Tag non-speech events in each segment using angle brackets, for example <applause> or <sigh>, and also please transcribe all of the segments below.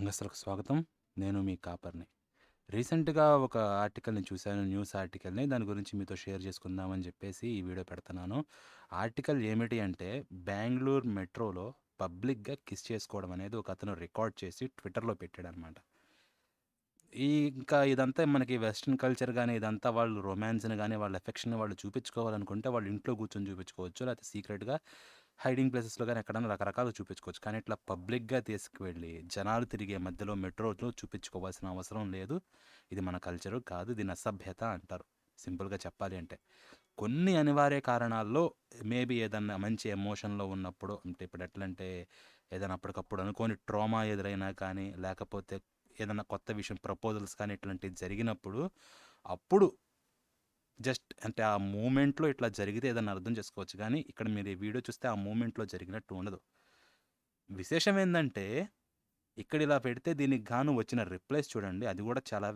సంఘస్థలకు స్వాగతం. నేను మీ కాపర్ని. రీసెంట్గా ఒక ఆర్టికల్ని చూశాను న్యూస్ ఆర్టికల్ని. దాని గురించి మీతో షేర్ చేసుకుందామని చెప్పేసి ఈ వీడియో పెడుతున్నాను. ఆర్టికల్ ఏమిటి అంటే బెంగళూరు మెట్రోలో పబ్లిక్గా కిస్ చేసుకోవడం అనేది ఒక అతను రికార్డ్ చేసి ట్విట్టర్లో పెట్టాడు అనమాట ఈ ఇంకా ఇదంతా మనకి వెస్ట్రన్ కల్చర్ కానీ ఇదంతా వాళ్ళు రొమాన్స్ని కానీ వాళ్ళ ఎఫెక్షన్ వాళ్ళు చూపించుకోవాలనుకుంటే వాళ్ళు ఇంట్లో కూర్చొని చూపించుకోవచ్చు. లేకపోతే సీక్రెట్గా హైడింగ్ ప్లేసెస్లో కానీ ఎక్కడైనా రకరకాలు చూపించుకోవచ్చు. కానీ ఇట్లా పబ్లిక్గా తీసుకువెళ్ళి జనాలు తిరిగే మధ్యలో మెట్రోలో చూపించుకోవాల్సిన అవసరం లేదు. ఇది మన కల్చరు కాదు దీని అసభ్యత అంటారు. సింపుల్గా చెప్పాలి అంటే. కొన్ని అనివార్య కారణాల్లో మేబీ ఏదన్నా మంచి ఎమోషన్లో ఉన్నప్పుడు అంటే ఇప్పుడు ఎట్లంటే ఏదైనా అప్పటికప్పుడు అనుకోని ట్రామా ఎదురైనా కానీ లేకపోతే ఏదైనా కొత్త విషయం ప్రపోజల్స్ కానీ ఇట్లాంటివి జరిగినప్పుడు అప్పుడు జస్ట్ అంటే ఆ మూమెంట్లో ఇట్లా జరిగితే ఏదైనా అర్థం చేసుకోవచ్చు. కానీ ఇక్కడ మీరు ఈ వీడియో చూస్తే ఆ మూమెంట్లో జరిగినట్టు ఉండదు. విశేషం ఏంటంటే ఇక్కడ ఇలా పెడితే దీనికి గాను వచ్చిన రిప్లైస్ చూడండి. అది కూడా చాలా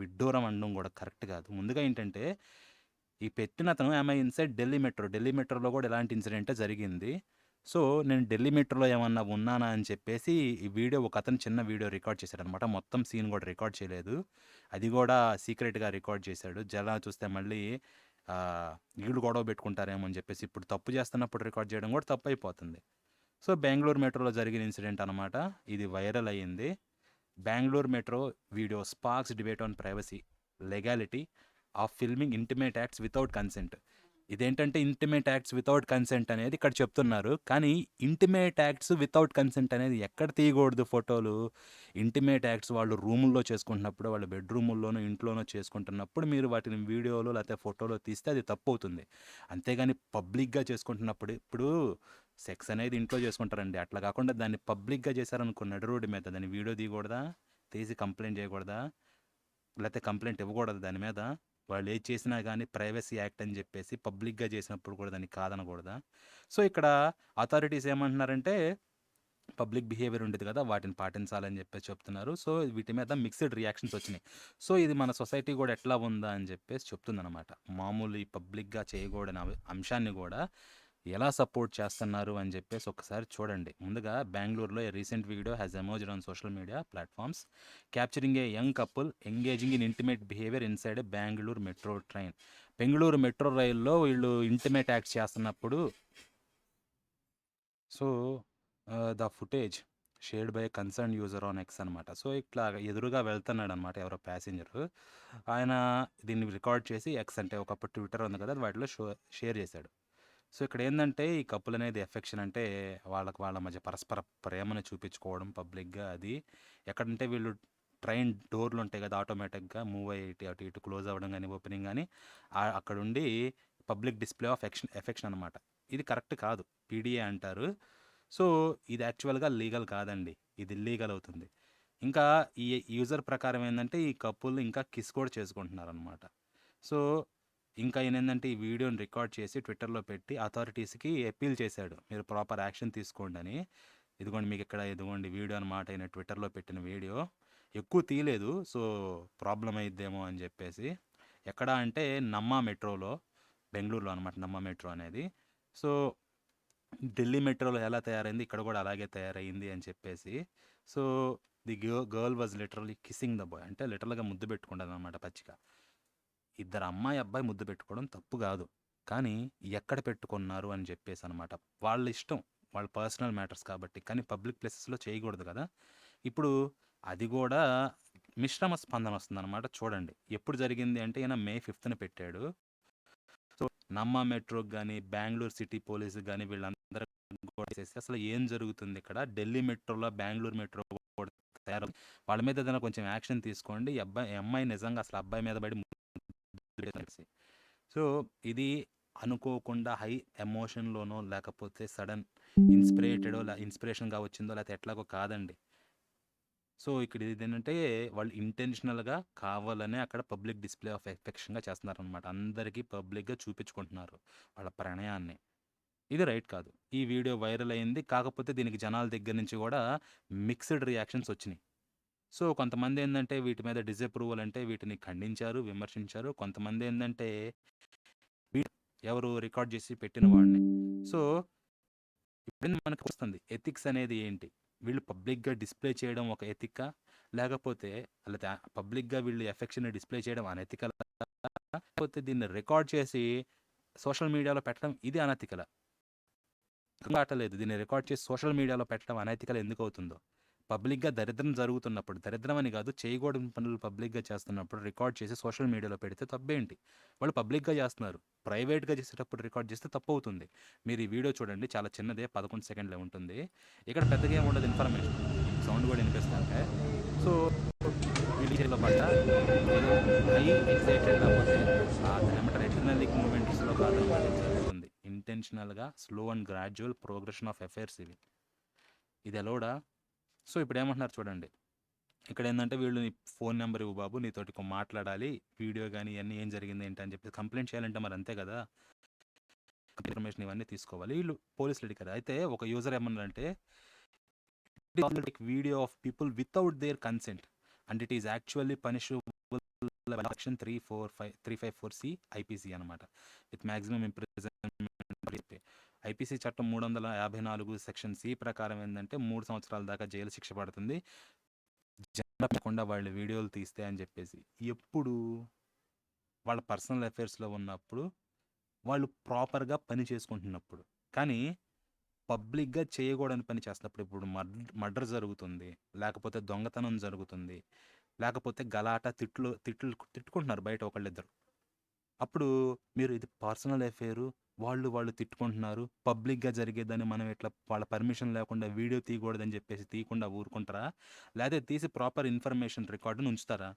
విడ్డూరం అనడం కూడా కరెక్ట్ కాదు. ముందుగా ఏంటంటే ఈ పెట్టిన అతను ఆమె ఇన్సైడ్ ఢిల్లీ మెట్రో ఢిల్లీ మెట్రోలో కూడా ఇలాంటి ఇన్సిడెంటే జరిగింది. సో నేను ఢిల్లీ మెట్రోలో ఏమన్నా ఉన్నానా అని చెప్పేసి ఈ వీడియో ఒక అతను చిన్న వీడియో రికార్డ్ చేశాడు అనమాట మొత్తం సీన్ కూడా రికార్డ్ చేయలేదు. అది కూడా సీక్రెట్గా రికార్డ్ చేశాడు. జలా చూస్తే మళ్ళీ ఆ, వీళ్ళు గొడవ పెట్టుకుంటారేమో అని చెప్పేసి ఇప్పుడు తప్పు చేస్తున్నప్పుడు రికార్డ్ చేయడం కూడా తప్పు అయిపోతుంది సో బెంగళూరు మెట్రోలో జరిగిన ఇన్సిడెంట్ అనమాట. ఇది వైరల్ అయ్యింది. Bengaluru metro video sparks debate on privacy legality of filming intimate acts without consent. ఇదేంటంటే ఇంటిమేట్ యాక్ట్స్ వితౌట్ కన్సెంట్ అనేది ఇక్కడ చెప్తున్నారు. కానీ ఇంటిమేట్ యాక్ట్స్ వితౌట్ కన్సెంట్ అనేది ఎక్కడ తీయకూడదు ఫోటోలు? ఇంటిమేట్ యాక్ట్స్ వాళ్ళు రూముల్లో చేసుకుంటున్నప్పుడు వాళ్ళ బెడ్రూముల్లోనో ఇంట్లోనో చేసుకుంటున్నప్పుడు మీరు వాటిని వీడియోలో లేకపోతే ఫోటోలో తీస్తే అది తప్పు అవుతుంది అంతేగాని పబ్లిక్గా చేసుకుంటున్నప్పుడు ఇప్పుడు సెక్స్ అనేది ఇంట్లో చేసుకుంటారండి. అట్లా కాకుండా దాన్ని పబ్లిక్గా చేశారనుకో నడు రోడ్డు మీద దాన్ని వీడియో తీయకూడదా? తీసి కంప్లైంట్ చేయకూడదా? లేకపోతే కంప్లైంట్ ఇవ్వకూడదు దాని మీద? వాళ్ళు ఏది చేసినా కానీ ప్రైవసీ యాక్ట్ అని చెప్పేసి పబ్లిక్గా చేసినప్పుడు కూడా దాన్ని కాదనకూడదా? సో ఇక్కడ అథారిటీస్ ఏమంటున్నారంటే పబ్లిక్ బిహేవియర్ ఉండేది కదా వాటిని పాటించాలని చెప్పేసి చెప్తున్నారు. సో వీటి మీద మిక్స్డ్ రియాక్షన్స్ వచ్చినాయి. సో ఇది మన సొసైటీ కూడా ఎట్లా ఉందా అని చెప్పేసి చెప్తుందన్నమాట. మామూలు ఈ పబ్లిక్గా చేయకూడని అంశాన్ని కూడా ఎలా సపోర్ట్ చేస్తున్నారు అని చెప్పేసి ఒకసారి చూడండి. ముందుగా బెంగళూరులో a recent video has emerged on social media platforms capturing a young couple engaging in intimate behaviour inside Bengaluru metro train Bengaluru metro రైల్లో వీళ్ళు ఇంటిమేట్ యాక్ట్ చేస్తున్నప్పుడు so the footage shared by concerned user on X అనమాట so ఇట్లా ఎదురుగా వెళ్తున్నాడు అనమాట ఎవరో passenger. ఆయన దీన్ని రికార్డ్ చేసి ఎక్స్ అంటే ఒకప్పుడు ట్విట్టర్ ఉంది కదా వాటిలో షో షేర్ చేశాడు. సో ఇక్కడ ఏంటంటే ఈ కప్పుల్ అనేది ఎఫెక్షన్ అంటే వాళ్ళకి వాళ్ళ మధ్య పరస్పర ప్రేమను చూపించుకోవడం పబ్లిక్గా అది. ఎక్కడంటే వీళ్ళు ట్రైన్ డోర్లు ఉంటాయి కదా ఆటోమేటిక్గా మూవ్ అయ్యి అటు ఇటు క్లోజ్ అవ్వడం కానీ ఓపెనింగ్ కానీ అక్కడుండి public display of affection affection అనమాట ఇది కరెక్ట్ కాదు. పీడిఏ అంటారు. సో ఇది యాక్చువల్గా లీగల్ కాదండి. ఇది ఇల్లీగల్ అవుతుంది. ఇంకా ఈ యూజర్ ప్రకారం ఏంటంటే ఈ కప్పులు ఇంకా కిస్ కూడా చేసుకుంటున్నారు అనమాట సో ఇంకా ఏంటంటే ఈ వీడియోని రికార్డ్ చేసి ట్విట్టర్లో పెట్టి అథారిటీస్కి అప్పీల్ చేశాడు. మీరు ప్రాపర్ యాక్షన్ తీసుకోండి అని. ఇదిగోండి మీకు ఇక్కడ ఇదిగోండి వీడియో అనమాట ఆయన ట్విట్టర్లో పెట్టిన వీడియో. ఎక్కువ తీయలేదు. సో ప్రాబ్లం అయిద్దేమో అని చెప్పేసి. ఎక్కడ అంటే నమ్మా మెట్రోలో బెంగళూరులో అనమాట నమ్మా మెట్రో అనేది. సో ఢిల్లీ మెట్రోలో ఎలా తయారైంది? ఇక్కడ కూడా అలాగే తయారైంది అని చెప్పేసి. So the girl was literally kissing the boy. అంటే లిటరల్గా ముద్దు పెట్టుకుంటుంది అనమాట పచ్చిగా ఇద్దరు అమ్మాయి అబ్బాయి ముద్దు పెట్టుకోవడం తప్పు కాదు. కానీ ఎక్కడ పెట్టుకున్నారు అని చెప్పేసి అనమాట వాళ్ళ ఇష్టం వాళ్ళ పర్సనల్ మ్యాటర్స్ కాబట్టి. కానీ పబ్లిక్ ప్లేసెస్లో చేయకూడదు కదా. ఇప్పుడు అది కూడా మిశ్రమ స్పందన వస్తుందన్నమాట చూడండి. ఎప్పుడు జరిగింది అంటే ఈయన మే ఫిఫ్త్న పెట్టాడు. సో నమ్మ మెట్రోకి కానీ బెంగళూరు సిటీ పోలీసు కానీ వీళ్ళందరూ కూడా చేసి అసలు ఏం జరుగుతుంది ఇక్కడ? ఢిల్లీ మెట్రోలో బెంగళూరు మెట్రో కూడా తయారు వాళ్ళ మీద ఏదైనా కొంచెం యాక్షన్ తీసుకోండి. అబ్బాయి అమ్మాయి నిజంగా అసలు అబ్బాయి మీద పడి సో ఇది అనుకోకుండా హై ఎమోషన్లోనో లేకపోతే సడన్ ఇన్స్పిరేటెడో ఇన్స్పిరేషన్గా వచ్చిందో లేకపోతే ఎట్లాగో కాదండి. సో ఇక్కడ ఇది ఏంటంటే వాళ్ళు ఇంటెన్షనల్గా కావాలనే అక్కడ పబ్లిక్ డిస్ప్లే ఆఫ్ ఎఫెక్షన్గా చేస్తున్నారు అనమాట అందరికీ పబ్లిక్గా చూపించుకుంటున్నారు వాళ్ళ ప్రణయాన్ని. ఇది రైట్ కాదు. ఈ వీడియో వైరల్ అయింది. కాకపోతే దీనికి జనాల దగ్గర నుంచి కూడా మిక్స్డ్ రియాక్షన్స్ వచ్చినాయి. సో కొంతమంది ఏంటంటే వీటి మీద డిజప్రూవల్ అంటే వీటిని ఖండించారు విమర్శించారు కొంతమంది ఏంటంటే వీ- ఎవరు రికార్డ్ చేసి పెట్టిన వాడిని సో ఇప్పుడు మనకు వస్తుంది ఎథిక్స్ అనేది ఏంటి వీళ్ళు పబ్లిక్‌గా డిస్‌ప్లే చేయడం ఒక ఎథికా? లేకపోతే లేతే పబ్లిక్‌గా వీళ్ళు ఎఫెక్షన్‌ని డిస్‌ప్లే చేయడం అనెథికలా? లేకపోతే దీన్ని రికార్డ్ చేసి సోషల్ మీడియాలో పెట్టడం ఇది అనెథికలా? అర్థం కావట్లేదు. దీన్ని రికార్డ్ చేసి సోషల్ మీడియాలో పెట్టడం అనెథికల్ ఎందుకవుతుందో. పబ్లిక్‌గా దరిద్రం జరుగుతున్నప్పుడు, దరిద్రం అని కాదు చేయకూడని పనులు పబ్లిక్‌గా చేస్తున్నప్పుడు రికార్డ్ చేసి సోషల్ మీడియాలో పెడితే తప్పేంటి? వాళ్ళు పబ్లిక్‌గా చేస్తున్నారు. ప్రైవేట్‌గా చేసేటప్పుడు రికార్డ్ చేస్తే తప్పు అవుతుంది మీరు ఈ వీడియో చూడండి చాలా చిన్నదే 11 సెకండ్లే ఉంటుంది. ఇక్కడ పెద్దగా ఏమి ఉండదు ఇన్ఫర్మేషన్. సౌండ్ కూడా వినిపిస్తుంటే. సో వీడియోలో పడ్డ హై ఎక్సైటెడ్ లేకపోతే జరుగుతుంది. ఇంటెన్షనల్‌గా slow and gradual progression of affairs ఇవి. ఇది అలౌడా? సో ఇప్పుడు ఏమంటున్నారు చూడండి. ఇక్కడ ఏంటంటే వీళ్ళు నీ ఫోన్ నెంబర్ ఇవ్వు బాబు నీతోటి కొ మాట్లాడాలి. వీడియో కానీ ఇవన్నీ ఏం జరిగింది ఏంటి అని చెప్పి కంప్లైంట్ చేయాలంటే మరి అంతే కదా! ఇన్ఫర్మేషన్ ఇవన్నీ తీసుకోవాలి. వీళ్ళు పోలీసులు అడిగారు. అయితే ఒక యూజర్ ఏమన్నారంటే video of people without their consent and it is actually punishable section 345 354 IPC అనమాట. విత్ మాక్సిమం ఇంప్రిజన్‌మెంట్ ఐపీసీ చట్టం 354 సెక్షన్ సి ప్రకారం ఏంటంటే మూడు సంవత్సరాల దాకా జైలు శిక్ష పడుతుంది. జరగకుండా వాళ్ళు వీడియోలు తీస్తే అని చెప్పేసి. ఎప్పుడు? వాళ్ళ పర్సనల్ అఫైర్స్‌లో ఉన్నప్పుడు, వాళ్ళు ప్రాపర్‌గా పని చేసుకుంటున్నప్పుడు. కానీ పబ్లిక్‌గా చేయకూడని పని చేస్తున్నప్పుడు ఇప్పుడు మర్ మర్డర్ జరుగుతుంది. లేకపోతే దొంగతనం జరుగుతుంది. లేకపోతే గలాట తిట్లు తిట్లు తిట్టుకుంటున్నారు బయట ఒకళ్ళిద్దరు. అప్పుడు మీరు ఇది పర్సనల్ అఫేరు వాళ్ళు వాళ్ళు తిట్టుకుంటున్నారు. పబ్లిక్‌గా జరిగేదాన్ని మనం ఇట్లా వాళ్ళ పర్మిషన్ లేకుండా వీడియో తీయకూడదని చెప్పేసి తీయకుండా ఊరుకుంటారా? లేకపోతే తీసి ప్రాపర్ ఇన్ఫర్మేషన్ రికార్డును ఉంచుతారా?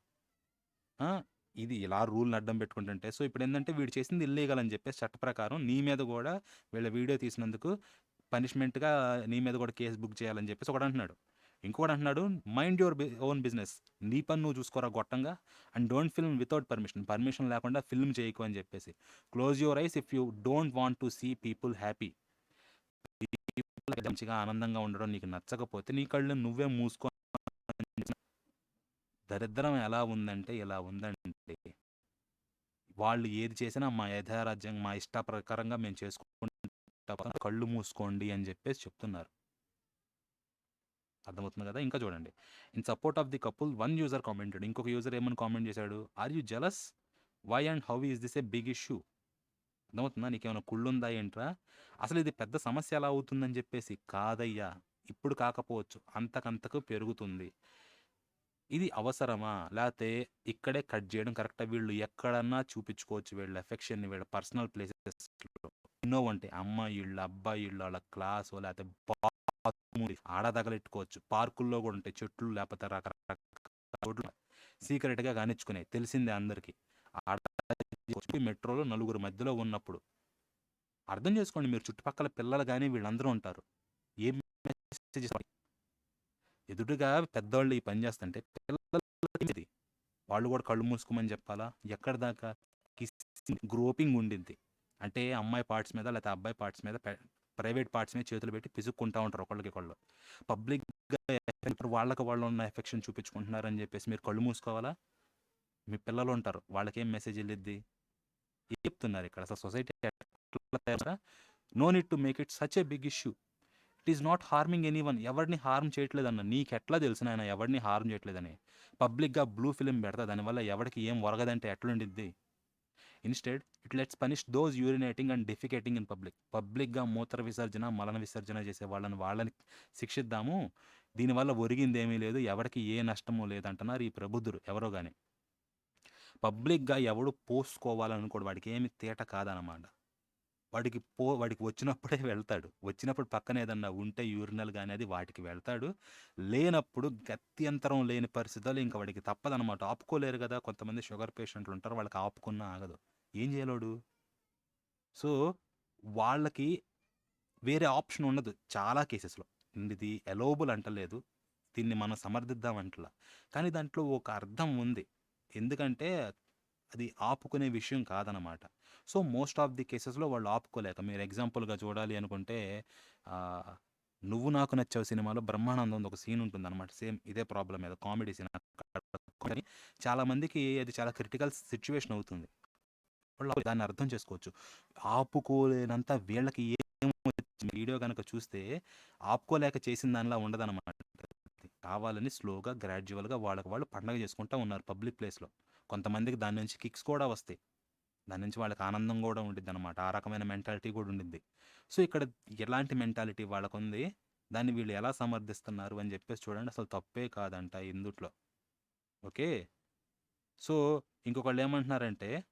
ఇది ఇలా రూల్‌ని అడ్డం పెట్టుకుంటుంటే సో ఇప్పుడు ఏంటంటే వీడు చేసింది ఇల్లీగల్ అని చెప్పేసి చట్ట ప్రకారం నీ మీద కూడా వీళ్ళ వీడియో తీసినందుకు పనిష్మెంట్‌గా నీ మీద కూడా కేస్ బుక్ చేయాలని చెప్పేసి ఇంకోటి అంటున్నాడు mind your be own business. నీ పని నువ్వు చూసుకోరా గొట్టంగా. And don't film without permission. Permission లేకుండా ఫిల్మ్ చేయకు అని చెప్పేసి. Close your eyes if you don't want to see people happy. People మంచిగా ఆనందంగా ఉండడం నీకు నచ్చకపోతే నీ కళ్ళు నువ్వే మూసుకో <laughs> దరిద్రం ఎలా ఉందంటే ఇలా ఉందండి. వాళ్ళు ఏది చేసినా మా యథారాజ్యం మా ఇష్ట ప్రకారంగా మేము చేసుకుంటాం. కళ్ళు మూసుకోండి అని చెప్పేసి చెప్తున్నారు. అర్థమవుతుంది కదా! ఇంకా చూడండి. In support of the couple one user commented. ఇంకొక యూజర్ ఏమని కామెంట్ చేశాడు? Are you jealous? Why and how is this a big issue? అర్థమవుతుందా? నీకేమైనా కుళ్ళుందా ఏంట్రా? అసలు ఇది పెద్ద సమస్య ఎలా అవుతుందని చెప్పేసి. కాదయ్యా! ఇప్పుడు కాకపోవచ్చు. అంతకంతకు పెరుగుతుంది. ఇది అవసరమా? లేకపోతే ఇక్కడే కట్ చేయడం కరెక్టా? వీళ్ళు ఎక్కడన్నా చూపించుకోవచ్చు వీళ్ళ ఎఫెక్షన్‌ని వీళ్ళ పర్సనల్ ప్లేసెస్‌లో. ఎన్నో ఉంటాయి. అమ్మాయిళ్ళు, అబ్బాయిళ్ళు వాళ్ళ క్లాసు లేకపోతే ఆడ తగలెట్టుకోవచ్చు. పార్కుల్లో కూడా ఉంటాయి. చెట్లు లేకపోతే రకరకాల సీక్రెట్‌గా కానిచ్చుకునే తెలిసిందే అందరికీ. ఆడ మెట్రోలో నలుగురు మధ్యలో ఉన్నప్పుడు. అర్థం చేసుకోండి మీరు చుట్టుపక్కల పిల్లలు కానీ వీళ్ళందరూ ఉంటారు. ఏం మెసేజ్ ఎదుటిగా పెద్దవాళ్ళు ఈ పని చేస్తుంటే పిల్లలు వాళ్ళు కూడా కళ్ళు మూసుకోమని చెప్పాలా? ఎక్కడిదాకా? దాకా గ్రోపింగ్ ఉండింది అంటే అమ్మాయి పార్ట్స్ మీద లేకపోతే అబ్బాయి పార్ట్స్ మీద ప్రైవేట్ పార్ట్స్ మీద చేతులు పెట్టి పిసుక్కుంటూ ఉంటారు ఒకళ్ళకొకళ్ళు. పబ్లిక్‌గా వాళ్ళకి వాళ్ళు ఉన్న ఎఫెక్షన్ చూపించుకుంటున్నారని చెప్పేసి మీరు కళ్ళు మూసుకోవాలా? మీ పిల్లలు ఉంటారు. వాళ్ళకేం మెసేజ్ వెళ్ళిద్ది ఏం చెప్తున్నారు ఇక్కడ అసలు సొసైటీ ఎట్లా no need to make it such a big issue. It is not harming anyone ఎవరిని హార్మ్ చేయట్లేదన్న. ఎట్లా తెలుసు ఆయన ఎవరిని హార్మ్ చేయట్లేదని? పబ్లిక్‌గా బ్లూ ఫిల్మ్ పెడతా దానివల్ల ఎవడికి ఏం ఒరగదంటే ఎట్లుండిద్ది? Instead it let's punish those urinating and defecating in public. పబ్లిక్‌గా మూత్ర విసర్జన, మలన విసర్జన చేసే వాళ్ళని వాళ్ళని శిక్షిద్దాము. దీనివల్ల ఒరిగిందేమీ లేదు. ఎవరికి ఏ నష్టము లేదంటున్నారు ఈ ప్రబుద్ధుడు ఎవరో కానీ పబ్లిక్‌గా ఎవడు పోసుకోవాలనుకోడు. వాడికేమీ తేట కాదనమాట. వాడికి పో వాడికి వచ్చినప్పుడే వెళ్తాడు. వచ్చినప్పుడు పక్కన ఏదన్నా ఉంటే యూరినల్ గాని అది వాటికి వెళ్తాడు. లేనప్పుడు గత్యంతరం లేని పరిస్థితుల్లో ఇంకా వాడికి తప్పదనమాట. ఆపుకోలేరు కదా! కొంతమంది షుగర్ పేషెంట్లు ఉంటారు. వాళ్ళకి ఆపుకున్నా ఆగదు. ఏం చేయలేడు సో, వాళ్ళకి వేరే ఆప్షన్ ఉండదు చాలా కేసెస్‌లో. ఇది అలౌవబుల్ అంటలేదు. దీన్ని మనం సమర్థిద్దాం అంటలా. కానీ దాంట్లో ఒక అర్థం ఉంది. ఎందుకంటే అది ఆపుకునే విషయం కాదనమాట. సో, మోస్ట్ ఆఫ్ ది కేసెస్‌లో వాళ్ళు ఆపుకోలేక మీరు ఎగ్జాంపుల్‌గా చూడాలి అనుకుంటే 'నువ్వు నాకు నచ్చావు' సినిమాలో బ్రహ్మానందం ఒక సీన్ ఉంటుందనమాట. సేమ్ ఇదే ప్రాబ్లం మీద కామెడీ సీన్ కానీ అది చాలా క్రిటికల్ సిచ్యువేషన్ అవుతుంది. వాళ్ళు దాన్ని అర్థం చేసుకోవచ్చు. ఆపుకోలేనంత వీళ్ళకి ఏం వీడియో కనుక చూస్తే ఆపుకోలేక చేసిన దానిలా ఉండదనమాట. కావాలని స్లోగా, గ్రాడ్యువల్‌గా వాళ్ళకి వాళ్ళు పండగ చేసుకుంటా ఉన్నారు పబ్లిక్ ప్లేస్‌లో. కొంతమందికి దాని నుంచి కిక్స్ కూడా వస్తాయి. దాని నుంచి వాళ్ళకి ఆనందం కూడా ఉంటుంది ఉండిద్దనమాట. ఆ రకమైన మెంటాలిటీ కూడా ఉండిద్ది. సో, ఇక్కడ ఎలాంటి మెంటాలిటీ వాళ్ళకు ఉంది దాన్ని వీళ్ళు ఎలా సమర్థిస్తున్నారు అని చెప్పేసి చూడండి అసలు తప్పే కాదంట ఇందుట్లో. Okay. So, ఇంకొకళ్ళేమంటున్నారంటే,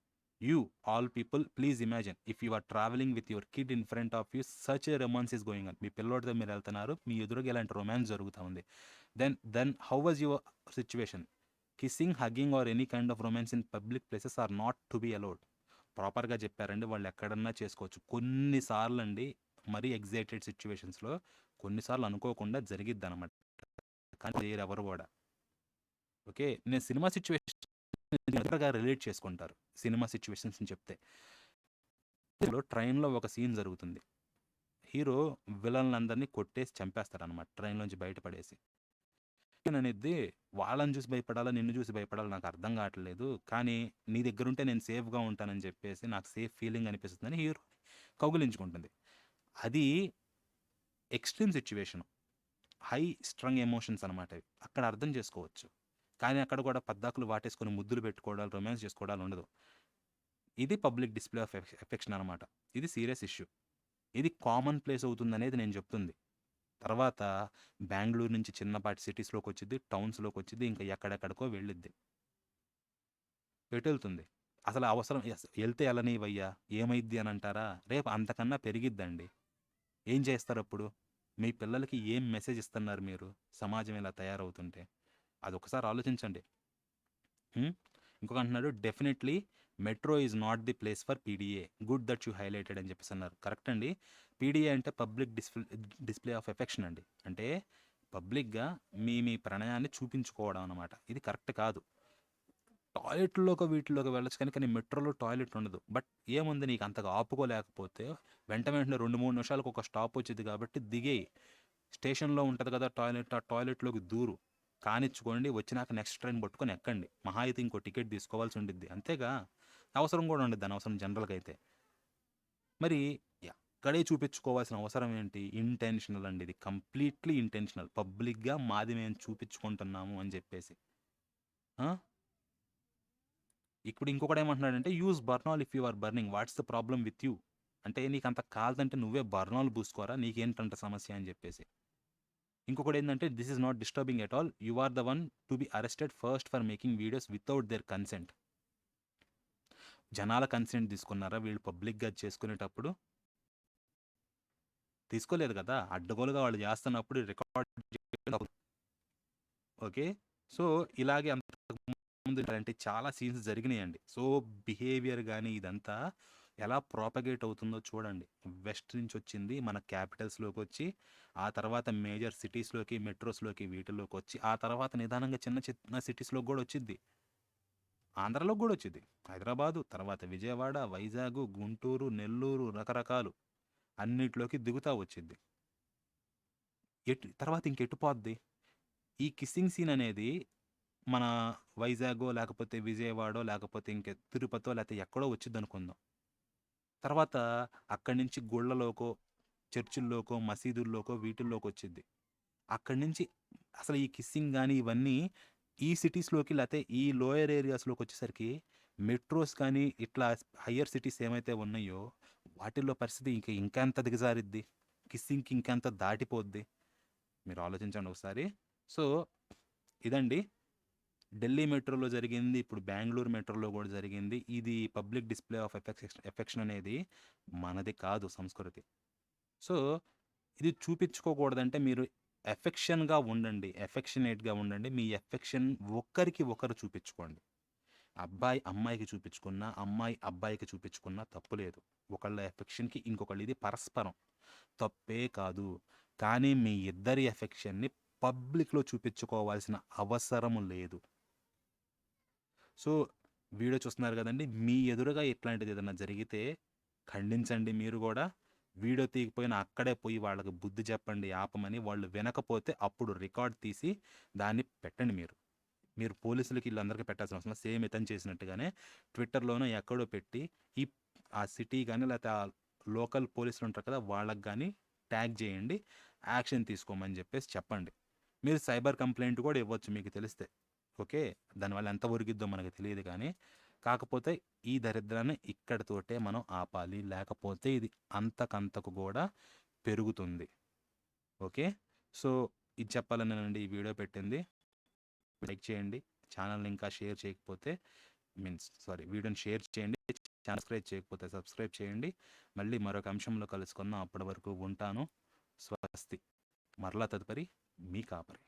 you all people please imagine if you are travelling with your kid in front of you such a romance is going అని మీ పిల్లోడితో మీరు వెళ్తున్నారు మీ ఎదురుగా ఇలాంటి రొమాన్స్ జరుగుతా ఉంది. Then then how was your situation kissing, hugging or any kind of romance in public places are not to be allowed. ప్రాపర్‌గా చెప్పారండి. వాళ్ళు ఎక్కడన్నా చేసుకోవచ్చు. కొన్నిసార్లు అండి మరీ ఎగ్జైటెడ్ సిచ్యువేషన్స్లో కొన్నిసార్లు అనుకోకుండా జరిగిద్దనమాట. కానీ ఎవరు కూడా ఓకే. నేను సినిమా సిచ్యువేషన్గా రిలేట్ చేసుకుంటారు. సినిమా సిట్యుయేషన్స్‌ని చెప్తే. ట్రైన్‌లో ఒక సీన్ జరుగుతుంది. హీరో విలన్లందరినీ కొట్టేసి చంపేస్తాడనమాట. ట్రైన్‌లోంచి బయటపడేసి అనేది వాళ్ళని చూసి భయపడాలా? నిన్ను చూసి భయపడాలా? నాకు అర్థం కావట్లేదు. కానీ నీ దగ్గరుంటే నేను సేఫ్‌గా ఉంటానని చెప్పేసి నాకు సేఫ్ ఫీలింగ్ అనిపిస్తుందని హీరో కౌగిలించుకుంటుంది. అది extreme situation. High strung emotions అనమాట అక్కడ అర్థం చేసుకోవచ్చు. కానీ అక్కడ కూడా పద్దాకులు వాటేసుకొని ముద్దులు పెట్టుకోవడాలు, రొమాన్స్ చేసుకోవడాలు ఉండదు. ఇది పబ్లిక్ డిస్‌ప్లే ఆఫ్ ఎఫెక్షన్ అనమాట. ఇది సీరియస్ ఇష్యూ. ఇది కామన్ ప్లేస్ అవుతుందనేది నేను చెప్తుంది. తర్వాత బెంగళూరు నుంచి చిన్నపాటి సిటీస్లోకి వచ్చింది టౌన్స్లోకి వచ్చింది ఇంకా ఎక్కడెక్కడికో వెళ్ళిద్ది. వెళ్తుంది అసలు అవసరం ఎస్ ఎళ్తే ఎళ్ళనీవయ్యా ఏమైద్ది అని అంటారా? రేపు అంతకన్నా పెరిగిద్దండి. ఏం చేస్తారు అప్పుడు మీ పిల్లలకి ఏం మెసేజ్ ఇస్తున్నారు మీరు? సమాజం ఇలా తయారవుతుంటే. అది ఒకసారి ఆలోచించండి. ఇంకొక అంటున్నాడు definitely metro is not the place for PDA. Good that you highlighted అని చెప్పేసి అన్నారు. కరెక్ట్ అండి. పీడిఏ అంటే public display display of affection అండి. అంటే పబ్లిక్‌గా మీ మీ ప్రణయాన్ని చూపించుకోవడం అనమాట. ఇది కరెక్ట్ కాదు. టాయిలెట్లోకి వీటిలోకి వెళ్ళొచ్చు కానీ, కానీ మెట్రోలో టాయిలెట్ ఉండదు. బట్ ఏముంది నీకు అంతగా ఆపుకోలేకపోతే వెంట వెంటనే 2, 3 నిమిషాలకు ఒక స్టాప్ వచ్చింది కాబట్టి దిగేయి. స్టేషన్‌లో ఉంటుంది కదా టాయిలెట్. ఆ టాయిలెట్‌లోకి దూరు. కానిచ్చుకోండి. వచ్చినాక నెక్స్ట్ ట్రైన్ పట్టుకొని ఎక్కండి. మహా అయితే ఇంకో టికెట్ తీసుకోవాల్సి ఉండిద్ది. అంతేగా. అవసరం కూడా ఉండదు అనవసరం జనరల్‌గా అయితే. మరి అక్కడే చూపించుకోవాల్సిన అవసరం ఏంటి? ఇంటెన్షనల్ అండి ఇది. Completely intentional. పబ్లిక్‌గా మాది మేము చూపించుకుంటున్నాము అని చెప్పేసి. ఇప్పుడు ఇంకొకటి ఏమంటున్నాడంటే use Burnol if you are burning. What's the problem with you? అంటే నీకు అంత కాదంటే నువ్వే బర్నాల్ పూసుకోరా? నీకేంటంట సమస్య అని చెప్పేసి. ఇంకొకటి ఏంటంటే this is not disturbing at all. You are the one to be arrested first for making videos without their consent. జనాల కన్సెంట్ తీసుకున్నారా వీళ్ళు పబ్లిక్‌గా చేసుకునేటప్పుడు? తీసుకోలేదు కదా! అడ్డగోలుగా వాళ్ళు చేస్తున్నప్పుడు రికార్డ్ ఓకే. సో, ఇలాగే అంతకుముందు ఇలాంటి చాలా సీన్స్ జరిగినాయండి. సో, బిహేవియర్ కానీ ఇదంతా ఎలా ప్రాపగేట్ అవుతుందో చూడండి. వెస్ట్ నుంచి వచ్చింది మన క్యాపిటల్స్లోకి వచ్చి ఆ తర్వాత మేజర్ సిటీస్‌లోకి, మెట్రోస్‌లోకి వీటిల్లోకొచ్చి, ఆ తర్వాత నిదానంగా చిన్న చిన్న సిటీస్‌లోకి కూడా వచ్చింది ఆంధ్రలోకి కూడా వచ్చింది హైదరాబాదు, తర్వాత విజయవాడ, వైజాగ్ గుంటూరు, నెల్లూరు రకరకాలు. అన్నిట్లోకి దిగుతా వచ్చింది. ఎటు తర్వాత ఇంకెటుపోద్ది ఈ కిస్సింగ్ సీన్ అనేది మన వైజాగో, లేకపోతే విజయవాడో, లేకపోతే ఇంకే తిరుపతో లేకపోతే ఎక్కడో వచ్చిద్దనుకుందాం. తర్వాత అక్కడి నుంచి గుళ్ళలోకో, చర్చిల్లోకో మసీదుల్లోకో వీటిల్లోకి వచ్చింది. అక్కడి నుంచి అసలు ఈ కిస్సింగ్ కానీ ఇవన్నీ ఈ సిటీస్‌లోకి లేకపోతే ఈ లోయర్ ఏరియాస్లోకి వచ్చేసరికి మెట్రోస్ కానీ, ఇట్లా హయ్యర్ సిటీస్ ఏమైతే ఉన్నాయో వాటిల్లో పరిస్థితి ఇంక ఇంకా ఇంకెంత దిగజారిద్ది? కిస్సింగ్‌కి ఇంకెంత దాటిపోద్ది? మీరు ఆలోచించండి ఒకసారి. సో, ఇదండి. ఢిల్లీ మెట్రోలో జరిగింది. ఇప్పుడు బెంగళూరు మెట్రోలో కూడా జరిగింది. ఇది public display of affection affection అనేది మనది కాదు సంస్కృతి. సో, ఇది చూపించుకోకూడదంటే మీరు ఎఫెక్షన్‌గా ఉండండి. ఎఫెక్షనేట్‌గా ఉండండి. మీ ఎఫెక్షన్ ఒకరికి ఒకరు చూపించుకోండి. అబ్బాయి అమ్మాయికి చూపించుకున్నా, అమ్మాయి అబ్బాయికి చూపించుకున్నా తప్పు లేదు. ఒకళ్ళ ఎఫెక్షన్‌కి ఇంకొకళ్ళు ఇది పరస్పరం. తప్పే కాదు. కానీ మీ ఇద్దరి ఎఫెక్షన్‌ని పబ్లిక్‌లో చూపించుకోవాల్సిన అవసరం లేదు. సో, వీడియో చూస్తున్నారు కదండి మీ ఎదురుగా ఇట్లాంటిది ఏదైనా జరిగితే ఖండించండి మీరు కూడా వీడియో తీయకపోయినా అక్కడే పోయి వాళ్ళకి బుద్ధి చెప్పండి ఆపమని. వాళ్ళు వినకపోతే అప్పుడు రికార్డ్ తీసి దాన్ని పెట్టండి మీరు. మీరు పోలీసులకి వీళ్ళందరికీ పెట్టాల్సిన అవసరం సేమ్ ఇతను చేసినట్టుగానే ట్విట్టర్‌లోనో ఎక్కడో పెట్టి ఈ ఆ సిటీ కానీ లేకపోతే ఆ లోకల్ పోలీసులుంటారు కదా! వాళ్ళకి కానీ ట్యాగ్ చేయండి యాక్షన్ తీసుకోమని చెప్పేసి చెప్పండి. మీరు సైబర్ కంప్లైంట్ కూడా ఇవ్వచ్చు మీకు తెలిస్తే ఓకే? దానివల్ల ఎంత ఒరిగిద్దో మనకు తెలియదు కానీ కాకపోతే ఈ దరిద్రాన్ని ఇక్కడితోటే మనం ఆపాలి. లేకపోతే ఇది అంతకంతకు కూడా పెరుగుతుంది. ఓకే? సో ఇది చెప్పాలని ఈ వీడియో పెట్టింది. లైక్ చేయండి ఛానల్ని ఇంకా షేర్ చేయకపోతే మీన్స్ సారీ వీడియోని షేర్ చేయండి సబ్స్క్రైబ్ చేయకపోతే సబ్స్క్రైబ్ చేయండి. మళ్ళీ మరొక అంశంలో కలుసుకుందాం. అప్పటి వరకు ఉంటాను. స్వస్తి. మరలా తదుపరి మీ కాపరి.